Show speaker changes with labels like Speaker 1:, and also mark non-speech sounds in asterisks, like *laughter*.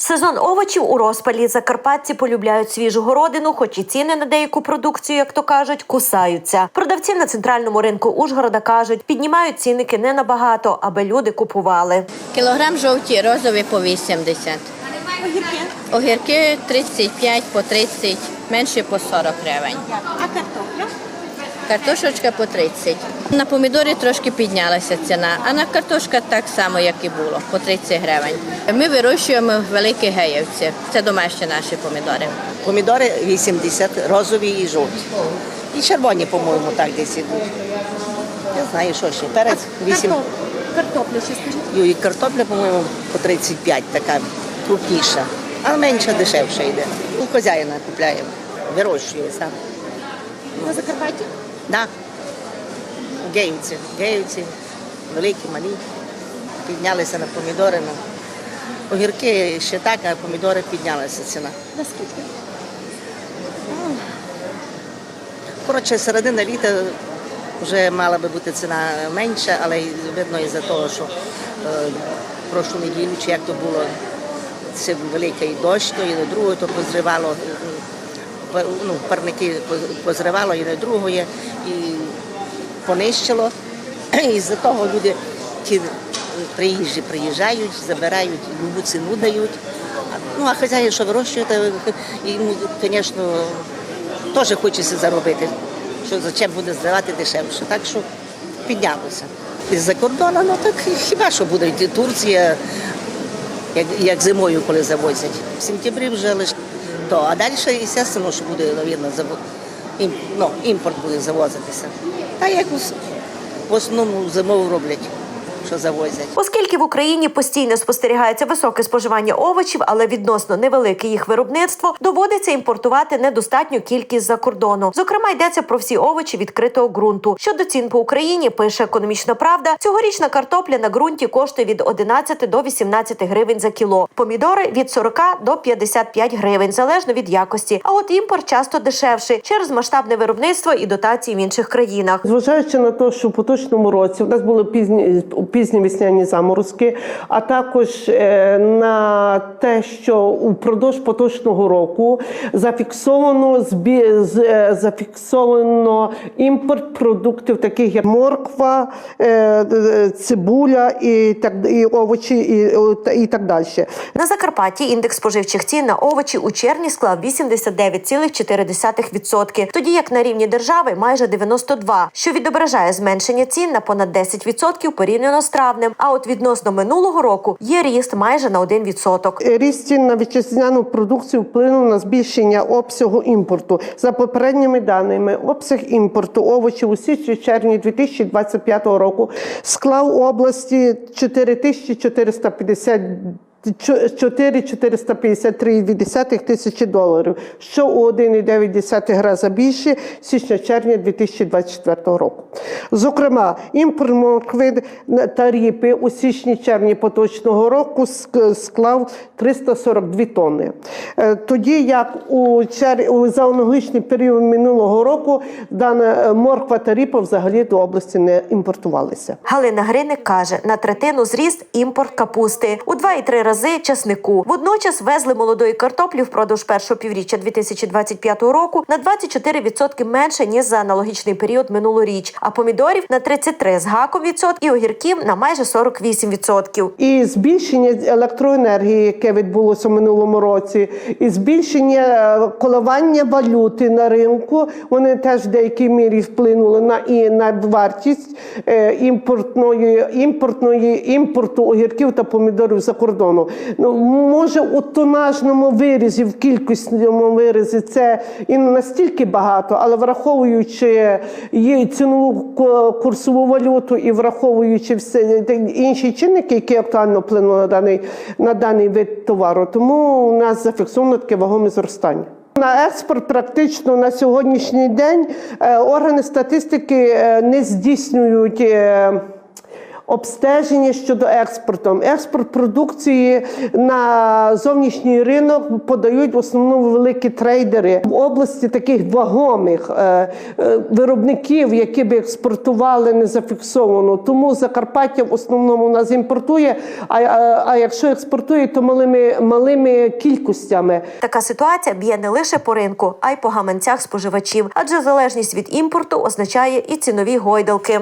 Speaker 1: Сезон овочів у розпалі. Закарпатці полюбляють свіжу городину, хоч і ціни на деяку продукцію, як то кажуть, кусаються. Продавці на центральному ринку Ужгорода кажуть, піднімають цінники не набагато, аби люди купували.
Speaker 2: Кілограм жовті, розові по 80. Огірки? Огірки 35 по 30, менше по 40 гривень.
Speaker 3: А картопля?
Speaker 2: Картошечка по 30. На помідорі трошки піднялася ціна, а на картошка так само, як і було, по 30 гривень. Ми вирощуємо великі геївці. Це домашні наші помідори.
Speaker 4: Помідори 80, розові і жовті. І червоні, по-моєму, так десь ідуть. Я знаю, що ще. Перець 8.
Speaker 3: Картопля ще скажіть.
Speaker 4: І картопля, по-моєму, по 35, така крупніша. А менша дешевша йде. У хазяїна купляємо. Вирощує сам.
Speaker 3: На Закарпатті?
Speaker 4: Да. Геївці. Геївці, великі, малі. Піднялися на помідори. Ну. Огірки ще так, а помідори піднялася ціна.
Speaker 3: Наскільки?
Speaker 4: Коротше, середина літа вже мала би бути ціна менша, але видно із-за того, що е, прошлу неділю, чи як то було, це великий дощ, то і на другої, то позривало, ну, парники позривало і на другої, і понищило. І з-за того люди ті приїжджі приїжджають, забирають, любу ціну дають. Ну, а хазяїн, що вирощує, то *laughs* йому, звісно, теж хочеться заробити, що зачем буде здавати дешевше. Так що піднялося. Із-за кордону, ну так хіба що буде Турція, як, як зимою, коли завозять. В сентябрі вже лише то. А далі, звісно, що буде, мабуть, ну, імпорт буде завозитися. Та як в основному зимову роблять, що завозять.
Speaker 1: Оскільки в Україні постійно спостерігається високе споживання овочів, але відносно невелике їх виробництво, доводиться імпортувати недостатню кількість за кордону. Зокрема, йдеться про всі овочі відкритого ґрунту. Щодо цін по Україні, пише економічна правда. Цьогорічна картопля на ґрунті коштує від 11 до 18 гривень за кіло. Помідори від 40 до 55 гривень, залежно від якості. А от імпорт часто дешевший через масштабне виробництво і дотації в інших країнах.
Speaker 5: Зважаючи на те, що в поточному році в нас були пізні пізні весняні заморозки, а також е, на те, що упродовж поточного року зафіксовано е, зафіксовано імпорт продуктів, таких як морква, е, цибуля і так і овочі, і, і так далі.
Speaker 1: На Закарпатті індекс споживчих цін на овочі у червні склав 89,4%, тоді як на рівні держави майже 92%, що відображає зменшення цін на понад 10% порівняно з травнем. А от відносно минулого року є ріст майже на 1%.
Speaker 5: Ріст цін на вітчизняну продукцію вплинув на збільшення обсягу імпорту. За попередніми даними, обсяг імпорту овочів у січні-червні 2025 року склав у області 4450 4,453,2 тисячі доларів, що у 1,9 рази більше січня-червня 2024 року. Зокрема, імпорт моркви та ріпи у січні-червні поточного року склав 342 тонни. Е, Тоді як у, за аналогічний період минулого року дана е, морква та ріпа взагалі до області не імпортувалися.
Speaker 1: Галина Гриник каже, на третину зріст імпорт капусти у 2,3 рази часнику. Водночас везли молодої картоплі впродовж першого півріччя 2025 року на 24% менше ніж за аналогічний період минулоріч. А помідорів на 33 з гаком відсотків і огірків на майже 48%.
Speaker 5: І збільшення електроенергії, яке відбулося в минулому році, і збільшення е, коливання валюти на ринку, вони теж в деякій мірі вплинули на і на вартість е, імпортної імпортної імпорту огірків та помідорів за кордону. Ну може у тонажному вирізі, в кількісному виразі це і не настільки багато, але враховуючи її цінову курсову валюту і враховуючи все інші чинники, які актуально вплинули на даний на даний вид товару, тому у нас зафіксовано таке вагоме зростання. На експорт практично на сьогоднішній день е, органи статистики е, не здійснюють. Е, обстеження щодо експорту. Експорт продукції на зовнішній ринок подають в основному великі трейдери в області таких вагомих е, е, виробників, які би експортували не зафіксовано. Тому Закарпаття в основному у нас імпортує. А, а, а якщо експортує, то малими малими кількостями.
Speaker 1: Така ситуація б'є не лише по ринку, а й по гаманцях споживачів, адже залежність від імпорту означає і цінові гойдалки.